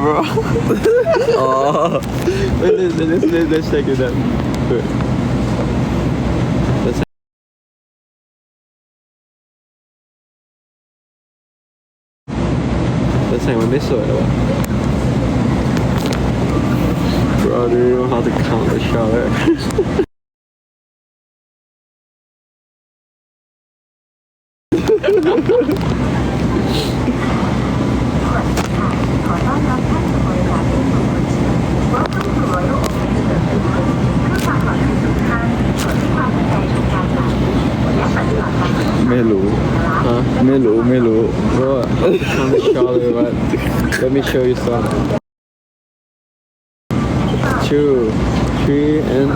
bro. oh. Let's, let's, let's, let's check it out. Wait. Let's แต่แสงมันไม่สวยแล้วอะ Bro, do you know how to count the shower? ไม่รู้ Huh? ไม่รู้ไม่รู้ Bro, count the shower, but let me show you some. Two, three, and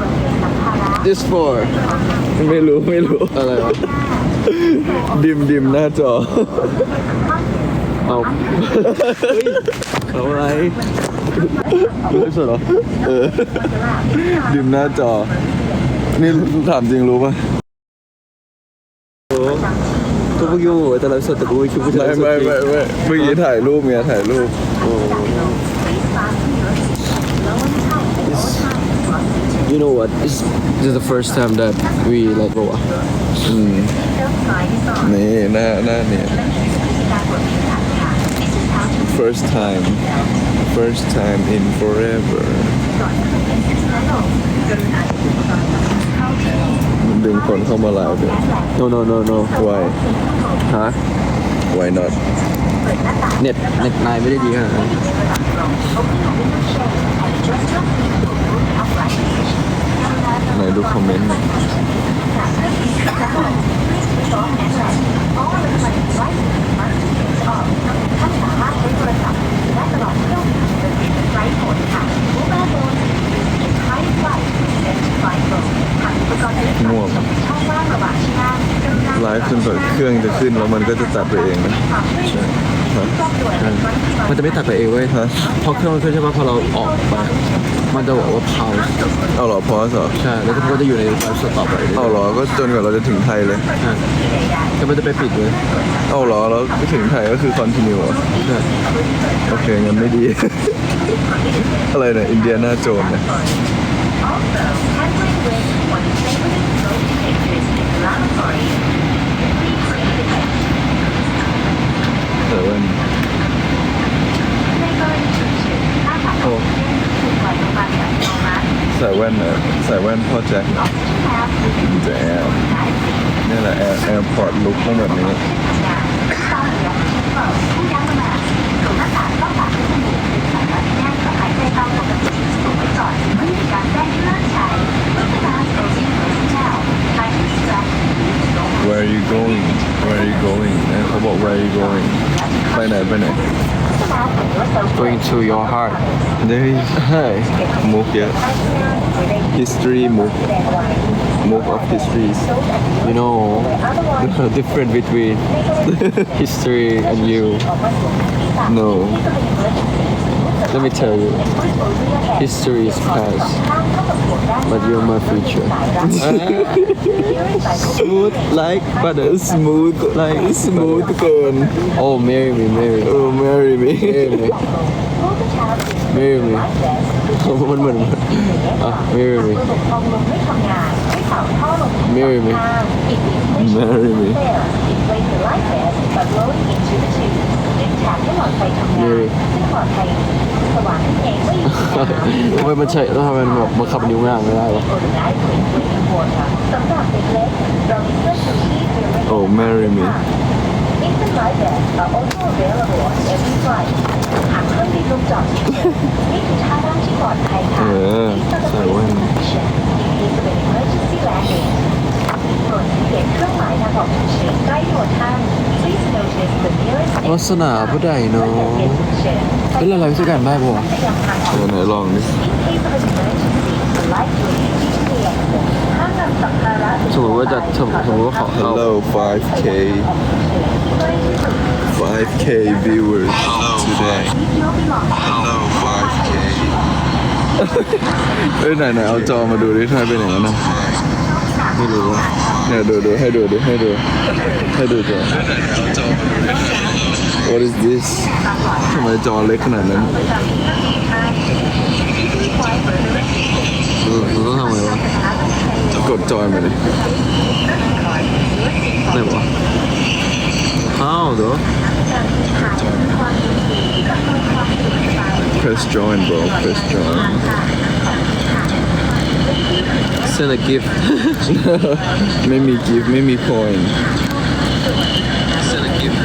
this four. ไม่รู้ไม่รู้อะไรวะดิมดิมหน้าจอ เอาเฮ้ยเขาอะไรรู้สึกเหรอเออดิมหน้าจอ นี่ถามจริงรู้ป่ะโอ้ ก็เมื่อกี้ผมบอกว่าจะไลฟ์สดแต่กูไม่คิดว่าจะไม่ไลฟ์สดไม่จริงไม่ไม่เมื่อกี้ถ่ายรูปเมียถ่ายรูปโอ้ You know what? This, this is the first time that we like go. อืมนี่หน้าหน้าเนี่ย first time first time in forever ดึงคนเข้ามาไลฟ์เลย No no no no. why ฮะ why not เน็ตเน็ตนายไม่ได้ดีขนาดนั้นไหนดูคอมเมนต์หน่อยง่วงไลฟ์จนแบบเครื่องจะขึ้นแล้วมัน ก็จะตัดไปเองนะใช่ฮะมันจะไม่ตัดไปเองเว้ยฮะพอเครื่องมันขึ้นใช่ไหมพอเราออกไป มันจะบอกว่า pause เอาเหรอพอสเหรอใช่แล้วก็มันก็จะอยู่ในไลฟ์สดต่อไปเอาเหรอก็จนกว่าเราจะถึงไทยเลยใช่ก็ไม่ได้ไปปิดเลยเอาเหรอแล้วไปถึงไทยก็คือคอนติเนียเหรอใช่โอเคงั้นไม่ดี อะไรเนี่ยอินเดียนาโจนเนี่ยแต่ว่า โอ้ ใส่แว่นน่ะ ใส่แว่นพ่อแจ็คจะแอบนี่แหละแอร์แอร์พอร์ตลุกต้องแบบนี้ to your heart. There is move yet. History move. Move of histories. You know the difference between history and you. No. Let me tell you. History is past. But you're my future. smooth like butter. Smooth like smooth gun. Oh marry me, marry me. Oh marry me. Marry me. Marry me มันเหมือนอะ marry me marry me marry me marry ทำไมมันใช่แล้วทำไมมันแบบบังคับนิ้วง่างไม่ได้วะ oh marry me เออใส่แว่นลักษณะผู้ใดเนาะเฮ้ยเราไลฟ์ด้วยกันได้ปะวะเออไหนลองดิสมมติว่าจะสมมติสมมติว่าขอเข้า hello 5k 5k viewers today hello 5k เอ้ยไหนไหนเอาจอมาดูดิทำไมเป็นอย่างนั้นนะไม่รู้ว่าเนี่ยดูดูให้ดูดิให้ดูให้ดูจอโอ้ What is this ทำไมจอเล็กขนาดนั้นเราเราต้องทำไงวะกดจอยมาเลย ไหนวะ How though press join bro press join send a gift ไม่มีกิฟต์ไม่มี coin send a gift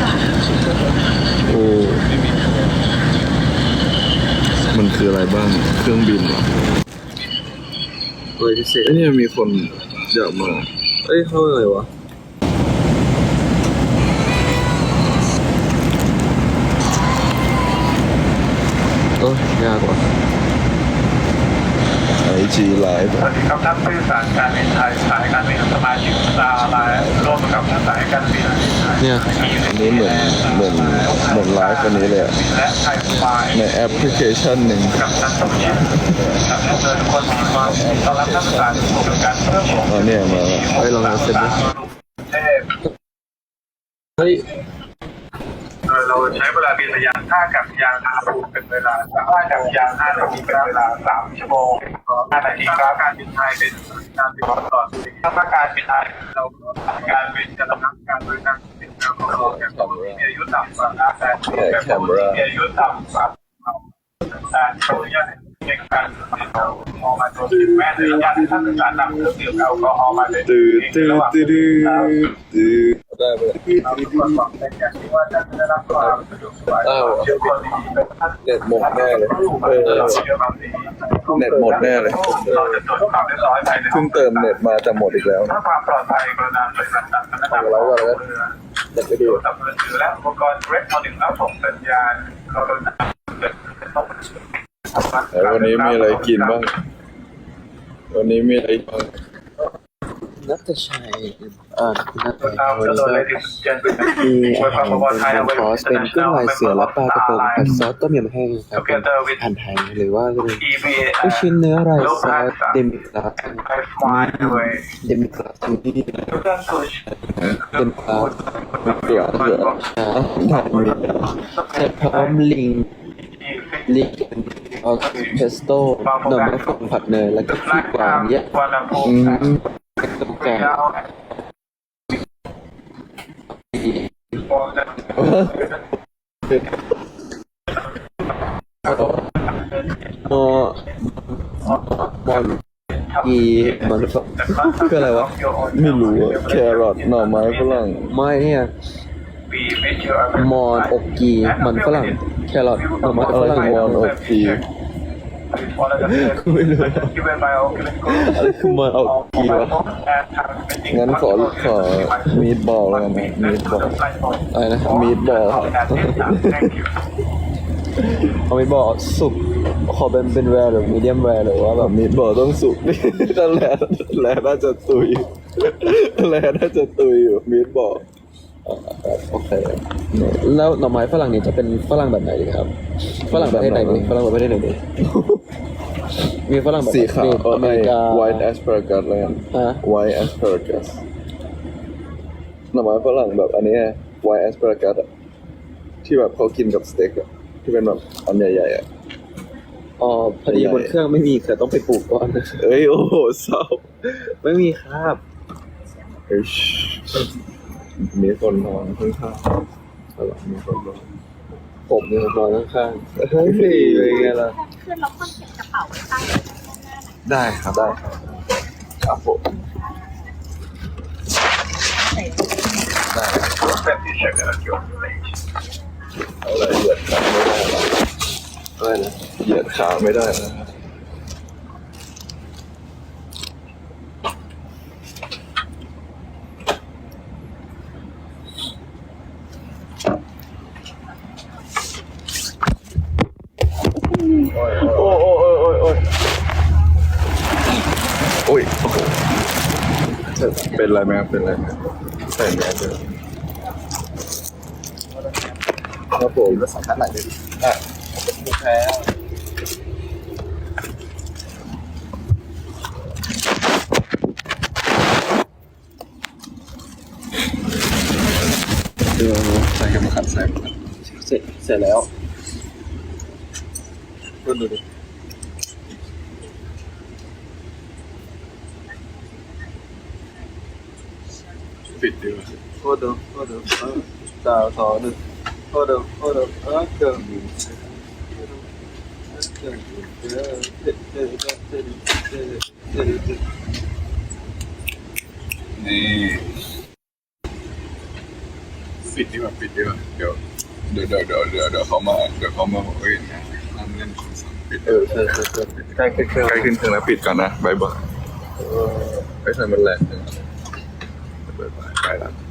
โอ้มันคืออะไรบ้าง เครื่องบินเหรอเลยพิเศษเอ้ยเนี่ยมีคนอยากมาเอ้ยเข้าเลยวะ ออยากว่ะ IG Live สวัสดีครับท่านผู้โดยสารการบินไทยสายการบินสมาชิกสาลายร่วมกับท่านสายการบินเนี่ย อันนี้เหมือนเหมือนเหมือนไลฟ์อันนี้เลยอะและไทยสบายในแอปพลิเคชันหนึ่งกับท่านผู้ชมกับท่านเดินคนมาต้อนรับท่านผู้โดยสารสู่การเพิ่มผมอ๋อเนี่ยมาแล้วเฮ้ยลองเอาเซ็ตดิเทพเฮ้ยโดย เราใช้เวลาบินระยะท่ากับยานอาภูเป็นเวลาท่ากับยานห้านาทีเป็นเวลาสามชั่วโมงห้านาทีครับการบินไทยเป็นการบินต่อถ้าการบินไทยเราการบินจะระงับการบริการสินค้าของเราแต่ผู้ที่มีอายุต่ำกว่า8ปีแต่ผู้ที่มีอายุต่ำกว่าการโชว์ยา ในการมองมาตัวสิบแม่ในระยะที่ท่านเป็นการนำเครื่องดื่มแอลกอฮอล์มาในตื้อตื้อตื้อตื้อตื้อได้ไปเลยเราทุกคนหวังเป็นอย่างยิ่ว่าท่านจะได้รับความสะดวกสบายเชื่อคนดีเน็ตหมดแน่เลยเออเราเชื่อความดีเน็ตหมดแน่เลยเราจะตรวจความเรียบร้อยภายในเพิ่งเติมเน็ตมาแต่หมดอีกแล้วถ้าความปลอดภัยกรณาบริษัทจัดพนักงานเรือเด็ดไปดูดูกับมือถือและอุปกรณ์อิเล็กทรอนิกส์รับส่งสัญญาณกรณาเป็นต้อง แต่วันนี้มีอะไรกินบ้าง วันนี้มีอะไรบ้างนัทชัยอ่านัทตามวันกระนี้โดดก็เลยที่เจนเป็นมีอาหารเป็นเป็นคอร์สเป็นกุ้งลายเสือและปลากระพงผัดซอสต้มยำแห้งครับเป็นอาหารไทยหรือว่าจะเป็น EVA ลูกชิ้นเนื้อไรซอสเดมิกลาสไทยฟลายด้วยเดมิกลาสทูดี้ทุกท่านสุชเดมิกลาสเสือเสือนะใช้พร้อมลิงลิง ออสเพสโต้หน่อไม้ฝรั่งผัดเนยแล้วก็ขี้กวางเยอะวันละภูอืมิมตรงกลางยาวมอมอนอีมันฝคืออะไรวะ ไม่รู้อะแครอทหน่อไม้ฝรั่งไม่เนี่ยมอนอกกีมันฝรั่งแครอทหน่อไม้อะไรฝรั่งคือมอนอกที ไม่รู้อะไรคือมอนอกกีวะงั้นขอขอมีดบอลแล้วกันมีดบอลอะไรนะมีดบอลเขาไม่บอกสุกขอเป็นเป็นแรร์หรือมีเดียมแรร์หรือว่าแบบมีดบอลต้องสุกนี่นั่แหละแหละน่าจะตุยแหละน่าจะตุยอยู่มีดบอล โอเค แล้วหน่อไม้ฝรั่งนี่จะเป็นฝรั่งแบบไหนดีครับ ฝรั่งประเทศไหนดีฝรั่งประเทศไหนดีมีฝรั่งแบบสีขาวอเมริกา white asparagus แล้วกันฮะ white asparagus หน่อไม้ฝรั่งแบบอันนี้ไง white asparagus อะที่แบบเขากินกับสเต็กอะที่เป็นแบบอันใหญ่ๆอะอ๋อพอดีบนเครื่องไม่มีค่ะต้องไปปลูกก่อนเอ้ยโอ้โหเศร้าไม่มีครับเอ้ย มีคนนอนข้างๆข้างหลังมีคนนอนผมเนี่ยนอนข้างๆเฮ้ยเป็นไงล่ะขึ้นแล้วคนเก็บกระเป๋าไว้ใต้หน้าไหนได้ครับได้ครับผมเอาอะไรเหยียดขาไม่ได้หรออะไรนะเหยียดขาไม่ได้นะอ้ยโอ้ยโอ้ยโอ้ยโอ้ยโอ้ยโอ้โห เป็นไรไหมครับเป็นไรไหมใส่แมสด้วยครับผมแล้วสัมภาษณ์ไหนดีได้แพ้เดี๋ยวใส่เข็มขัดใส่เสร็จเสร็จแล้วคุณดูดิปิด ดีกว่าโคตรดูโคตรดูเออสาวสองหนึ่งโคตรดูโคตรดูเออเกินนี่นี่ปิดดีกว่าปิดดีกว่าเดี๋ยวเดี๋ยวเดี๋ยวเดี๋ยวเดี๋ยวเดี๋ยวเขามาเดี๋ยวเขามาบอกเอ้ยนะห้ามเล่นโทรศัพท์ปิดเออใช่ใช่ใช่ใกล้ขึ้นเครื่องใกล้ขึ้นเครื่องแล้วปิด ก่อนนะบาย